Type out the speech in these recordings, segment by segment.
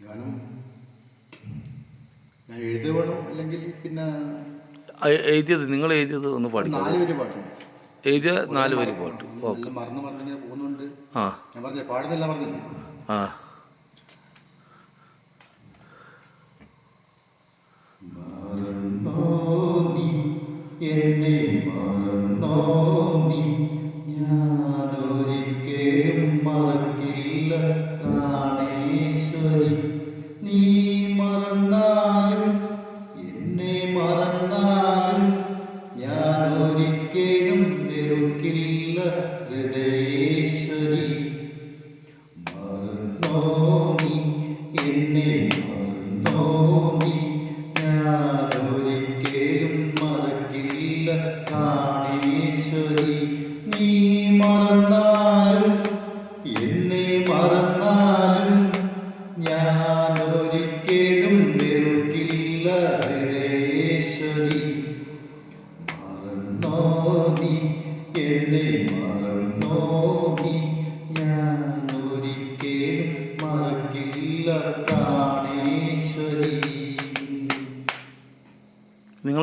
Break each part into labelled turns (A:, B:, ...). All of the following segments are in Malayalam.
A: ഞാൻ അല്ലെങ്കിൽ പിന്നെ
B: എഴുതിയത് നിങ്ങൾ എഴുതിയത് ഒന്ന് പാടിക്കോ?
A: നാല് പേര്
B: എഴുതിയ നാല് വരി പാട്ട്. ഓക്കെ
A: നല്ല മറന്ന് മറന്നിങ്ങനെ പോകുന്നുണ്ട്.
B: ആ.
A: ഞാൻ പറഞ്ഞില്ലേ പാടുന്നില്ല പറഞ്ഞില്ലേ?
B: ആ.
A: മറന്നോ നീ എന്നെ മറന്നോ നീ ഞാനൊരിക്കലും മറക്കില്ല പ്രാണേശ്വരി. ഹൃദയേശ്വരി മറന്നോ നീ വെറുക്കില്ല ഹൃദയേശ്വരി.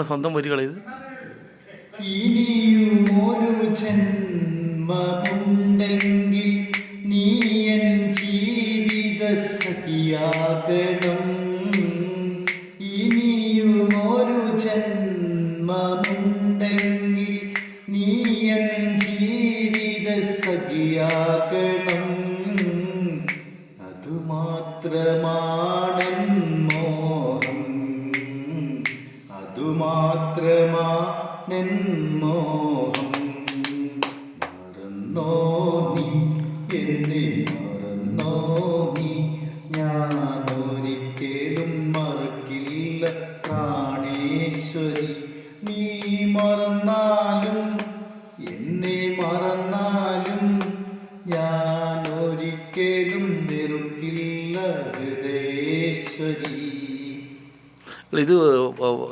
B: സ്വന്തം വരികൾ ഇത്.
A: ജന്മമുണ്ടെങ്കിൽ നീയൻ ജീവിത സഖിയാകണം. മോഹം നീ എന്നെ മറന്നോ നീ. ഞാനൊരിക്കലും മറക്കില്ല നീ മറന്നാലും എന്നെ മറന്നാലും വെറുക്കില്ല ഹൃദയേശ്വരി.
B: ഇത്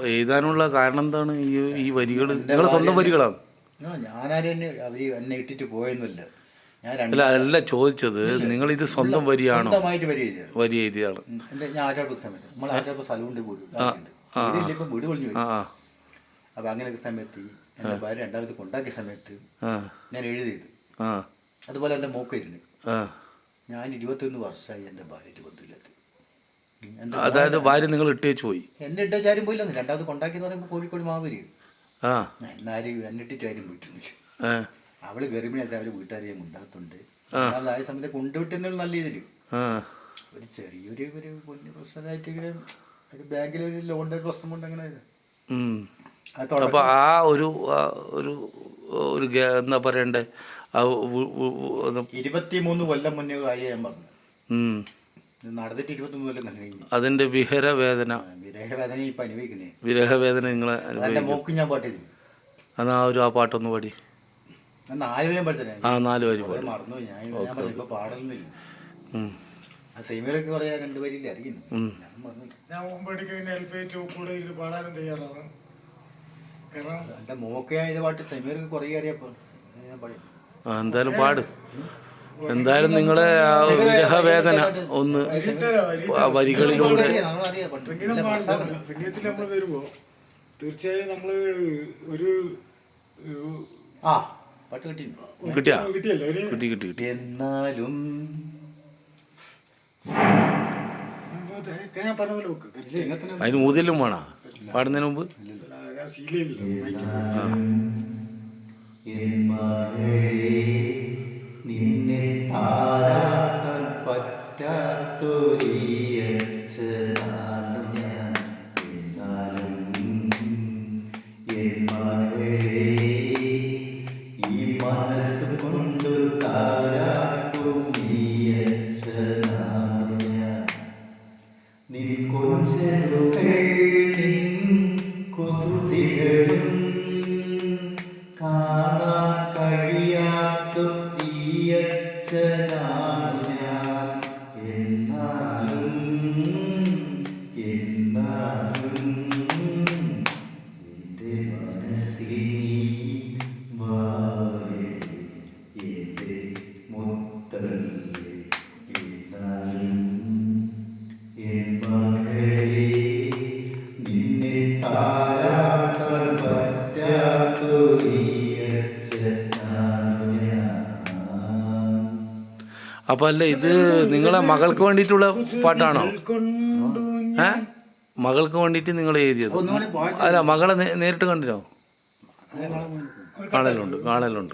B: എഴുതാനുള്ള കാരണം എന്താണ്? ഈ ഈ വരികൾ നിങ്ങളെ സ്വന്തം വരികളാണ്?
A: എന്നെ ഇട്ടിട്ട് പോയൊന്നുമില്ല ഞാൻ
B: അല്ല അല്ല ചോദിച്ചത് നിങ്ങൾ ഇത് സ്വന്തം വരിയാണോ?
A: വരി
B: എഴുതിയാണ്.
A: അപ്പൊ അങ്ങനെയൊക്കെ സമയത്ത് എന്റെ ഭാര്യ രണ്ടാമത് കൊണ്ടാക്കിയ സമയത്ത് ഞാൻ എഴുതിയത്. അതുപോലെ എന്റെ മോക്കായിരുന്നു
B: ആ.
A: ഞാൻ ഇരുപത്തൊന്ന് വർഷമായി എന്റെ ഭാര്യയ്ക്ക് ബന്ധുവിലെത്തി
B: അതായത് ഭാര്യ നിങ്ങൾ ഇട്ടേച്ച് പോയി.
A: എന്നെ ആരും പോയില്ലെന്ന് രണ്ടാമത് കൊണ്ടാക്കി എന്ന് പറയുമ്പോൾ കോഴിക്കോട് മാവരി
B: ആ.
A: എന്നാലും എന്നിട്ടിട്ട് ആരും പോയിട്ടൊന്നുമില്ല. അവൾ ഗർഭിണിയായിട്ട് അവർ വീട്ടുകാരെയും ഉണ്ടാകത്തുണ്ട് അതായ സമയത്ത് കൊണ്ടുവിട്ടുന്നുള്ള നല്ല
B: ആ.
A: ഒരു ചെറിയൊരു ഒരു കുഞ്ഞു പ്രശ്നമായിട്ട് ഇങ്ങനെ ഒരു ബാങ്കിൽ ഒരു ലോണിന്റെ ഒരു പ്രശ്നം കൊണ്ട് അങ്ങനെ
B: അപ്പൊ ആ ഒരു ഒരു ഒരു എന്താ പറയണ്ടേ?
A: ഇരുപത്തിമൂന്ന് കൊല്ലം മുന്നേ കാര്യം ഞാൻ പറഞ്ഞു. നടന്നിട്ട് കൊല്ലം അതിന്റെ
B: അതിന്റെ വിഹരവേദന
A: വിരഹവേദന ഇപ്പൊ അനുഭവിക്കുന്നേ.
B: വിരഹവേദന നിങ്ങൾ
A: അതെന്റെ മോക്കും ഞാൻ പാട്ട് ചെയ്തു
B: അത് ആ ഒരു ആ പാട്ടൊന്ന് പാടി.
A: ഞാൻ നാല് വരെയും പഠിത്തരാ
B: ആ നാല് വരി പാടി.
A: മറന്നു ഞാൻ ഞാൻ പറഞ്ഞു ഇപ്പൊ പാടലൊന്നുമില്ല
B: ഉം.
A: ആ അറിയുന്നു. ഞാൻ മറന്നു
C: ഞാൻ മുമ്പടിക്ക് പിന്നെ എൽ പി ടു കൂടെ ഇരുന്ന് പാടാനും തയ്യാറാണ്. കാരണം
A: എന്റെ മോക്ക് ഞാൻ ഇത് പാട്ട് സെമിയർക്ക് കുറേ ഞാൻ
B: ആ, എന്തായാലും പാട്. എന്തായാലും നിങ്ങളെ ആ വിരഹവേദന ഒന്ന് ആ വരികളിലൂടെ
C: സംഗീതത്തിൽ നമ്മൾ വരുമ്പോ തീർച്ചയായും നമ്മൾ ഒരു
B: കിട്ടിയാ കിട്ടി കിട്ടി കിട്ടി.
A: എന്നാലും
B: അതിന് ഊതിലും വേണോ? പാടുന്നതിന് മുമ്പ്?
C: ശീലമില്ല
B: ആ.
A: നിന്നെ താരാട്ടാൻ പറ്റാത്തൊരിയച്ഛനാണ്
B: അപ്പൊ അല്ല ഇത് നിങ്ങളെ മകൾക്ക് വേണ്ടിയിട്ടുള്ള പാട്ടാണോ? ഏ? മകൾക്ക് വേണ്ടിയിട്ട് നിങ്ങൾ എഴുതിയത്. അല്ല മകളെ നേരിട്ട് കണ്ടിരോ കാണലുണ്ട് കാണലുണ്ട്.